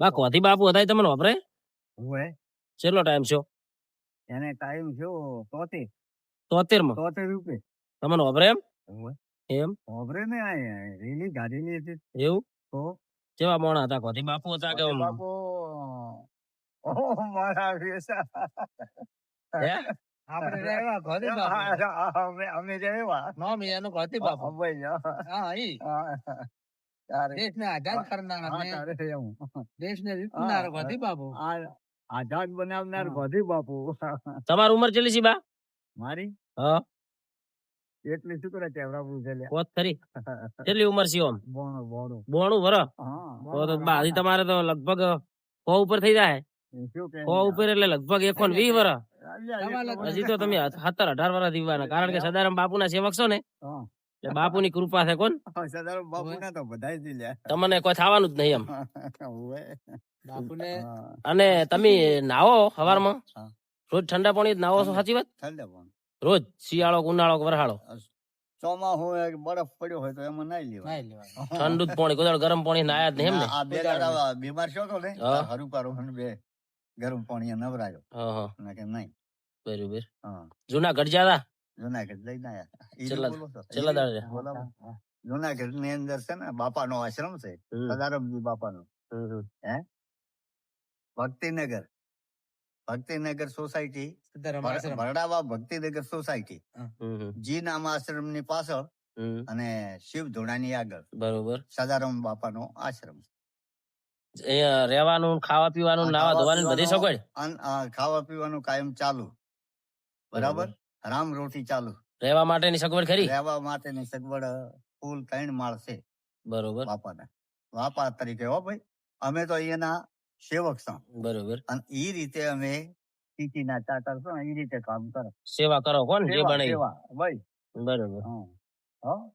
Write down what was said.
બા કોથી બાપુ હતા તમને વાપરે? હોય કેટલો ટાઈમ છો એને ટાઈમ થયો તોતેર. તોતેરમાં તોતેર રૂપિયા તમને વાપરે એમ? એમ? વાપરે ને રેલી ગાડી હતી. એવું? તો? કેવા મોણા હતા? કોથી બાપુ હતા કે બાપુ? ઓ મારા વેસા? આપણે રહેવા ઘરે બાપુ. અમે અમે જેવા નામ એનો ઘરથી બાપુ. હા, ઈ. દેશને આઝાદ કરનારા દેશને જીતનારા ઘરથી બાપુ. આઝાદ બનાવનાર હા. બાપુ. તમારી ઉંમર કેટલી છે બા? મારી? હા. એટલી શું કરે ચેવડાવું છે કોત ખરી કેટલી ઉંમર છે આમ બોણું બોણું. બોણું વર? તો તો તમારે તો લગભગ સો ઉપર થઈ જાય. શું સો ઉપર એટલે લગભગ એકો વી વીસ વર. હજી તો તમે સત્તર અઢાર વર્ષ દીવાના કારણ કે સદારામ બાપુ ના સેવક છો ને? એટલે બાપુની કૃપા છે કોણ? બાપુ ના તો બધાય જ લ્યા. તમને કોઈ થવાનું જ નહીં એમ. બાપુને અને તમે નાવો સવારમાં રોજ ઠંડા પાણી જ નાવો છો સાચી વાત? ઠંડા પાણી. રોજ શિયાળો ઉનાળો કે વરહાળો? ચોમાસું હોય કે બરફ પડ્યો હોય તો એમાં નાઈ લેવાય. ઠંડુ જ પાણી કોઈ ગરમ પાણી નાયા જ નહીં એમ ને? આ બે દાડા બીમાર છો તો ને. હરું પારું બે ગરમ પાણી નવરાયો. હા હા. ના કે નહીં. બરોબર. હા. જુનાગઢ જ્યાં જુનાગઢ લઈને. બોલો. જુનાગઢની અંદર છે ને બાપા નો આશ્રમ છે સદારામજી બાપા નો ભક્તિનગર. ભક્તિનગર સોસાયટી. ભરડાવા ભક્તિનગર સોસાયટી. જી નામ આશ્રમની પાછળ અને શિવ ધોળાની આગળ બરોબર. સદારામ બાપા નો આશ્રમ અહીંયા રહેવાનું ખાવા પીવાનું નાવા ધોવાનું બધી સગવડ? ખાવા પીવાનું કાયમ ચાલુ. બરાબર. રામ રોટી ચાલુ. રહેવા માટેની સગવડ ખરી? રહેવા માટેની સગવડ ફૂલ ત્રણ માળ છે. બરોબર. બાપાને. બાપા તરીકે હો ભાઈ અમે તો અહીંયાના સેવક છો બરોબર. અને ઈ રીતે અમે ટીટીના ચાટર છો એ રીતે કામ કરો. સેવા કરો કોણ? જે બને સેવા, ભાઈ. બરોબર. હો?